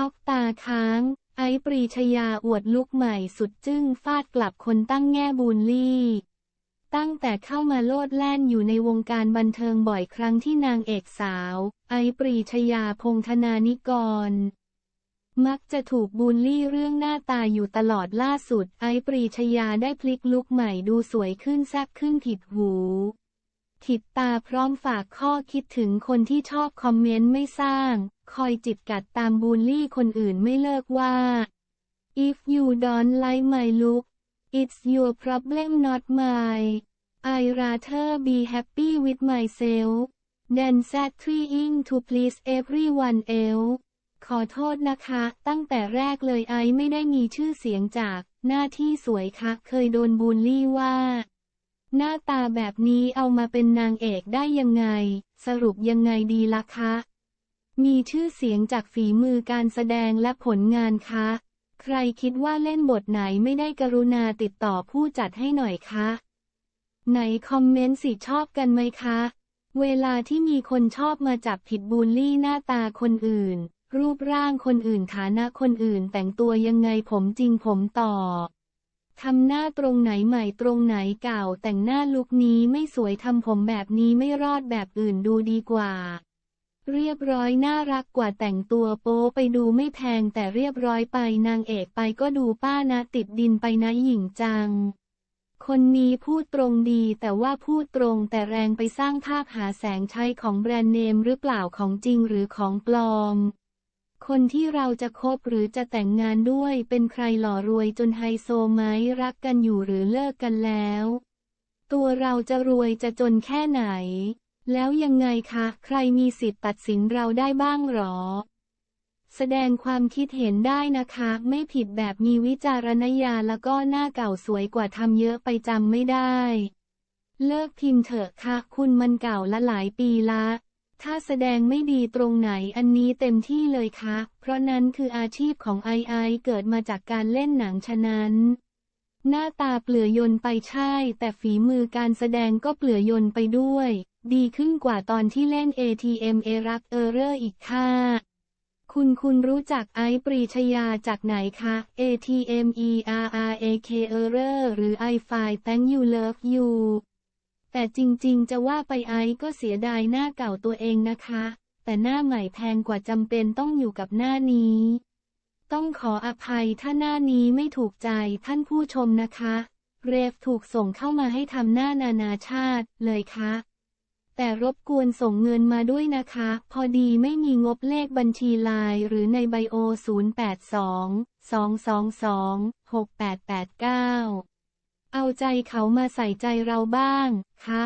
ช็อกตาค้าง ไอซ์ปรีชยาอวดลุกใหม่สุดจึ้งฟาดกลับคนตั้งแง่บูลลี่ตั้งแต่เข้ามาโลดแล่นอยู่ในวงการบันเทิงบ่อยครั้งที่นางเอกสาว ไอปรีชยาพงธนานิกร มักจะถูกบูลลี่เรื่องหน้าตาอยู่ตลอดล่าสุด ไอปรีชยาได้พลิกลุกใหม่ดูสวยขึ้นแซ่บขึ้นผิดหูผิดตาพร้อมฝากข้อคิดถึงคนที่ชอบคอมเมนต์ไม่สร้าง คอยจิตกัดตามบูลลี่คนอื่นไม่เลิกว่า if you don't like my look it's your problem not mine I rather be happy with myself than trying to please everyone else ขอโทษนะคะ ตั้งแต่แรกเลยไอไม่ได้มีชื่อเสียงจากหน้าที่สวยคะเคยโดนบูลลี่ว่า หน้าตาแบบนี้เอามาเป็นนางเอกได้ยังไง สรุปยังไงดีล่ะคะ มีชื่อเสียงจากฝีมือการแสดงและผลงานคะ ใครคิดว่าเล่นบทไหนไม่ได้กรุณาติดต่อผู้จัดให้หน่อยคะ ไหนคอมเมนต์สิชอบกันไหมคะ เวลาที่มีคนชอบมาจับผิดบูลลี่หน้าตาคนอื่น รูปร่างคนอื่นฐานะคนอื่นแต่งตัวยังไงผมจริงผมต่อทำหน้าตรงไหนใหม่ตรงไหนเก่าแต่งหน้าลุคนี้ไม่สวยทำผมแบบนี้ไม่รอดแบบอื่นดูดีกว่า เรียบร้อยน่ารักกว่าแต่งตัวโป๊ไปดูไม่แพงแต่เรียบร้อยไปนางเอกไปก็ดูป้านะติดดินไปนะหญิงจัง คนนี้พูดตรงดีแต่ว่าพูดตรงแต่แรงไปสร้างภาพหาแสงใช้ของแบรนด์เนมหรือเปล่าของจริงหรือของปลอม คนที่เราจะคบหรือจะแต่งงานด้วยเป็นใครหล่อรวยจนไฮโซไหมรักกันอยู่หรือเลิกกันแล้ว ตัวเราจะรวยจะจนแค่ไหน แล้วยังไงคะ ใครมีสิทธิ์ตัดสินเราได้บ้างหรอ แสดงความคิดเห็นได้นะคะ ไม่ผิดแบบมีวิจารณญาณแล้วก็หน้าเก่าสวยกว่าทำเยอะไปจำไม่ได้ เลิกพิมพ์เถอะค่ะ คุณมันเก่าละหลายปีละ ถ้าแสดงไม่ดีตรงไหนอันนี้เต็มที่เลยค่ะ เพราะนั้นคืออาชีพของไอไอเกิดมาจากการเล่นหนังฉะนั้นหน้าตาเปลือยยนไปใช่ แต่ฝีมือการแสดงก็เปลือยยนไปด้วย ดีขึ้นกว่าตอนที่เล่น ATM เอรักเออเรอร์อีกค่ะคุณคุณรู้จักไอซ์ปรีชยาจากไหนคะ ATM ERRAK Error หรือ I Find Thank You Love You แต่จริงๆ จะว่าไปไอซ์ก็เสียดายหน้าเก่าตัวเองนะคะ แต่หน้าใหม่แพงกว่าจำเป็นต้องอยู่กับหน้านี้ ต้องขออภัยถ้าหน้านี้ไม่ถูกใจท่านผู้ชมนะคะ เรฟถูกส่งเข้ามาให้ทำหน้านานาชาติเลยคะ แต่รบกวนส่งเงินมาด้วยนะคะ พอดีไม่มีงบเลขบัญชีไลน์หรือในไบโอ 082 222 6889 เอาใจเขามาใส่ใจเราบ้าง คะ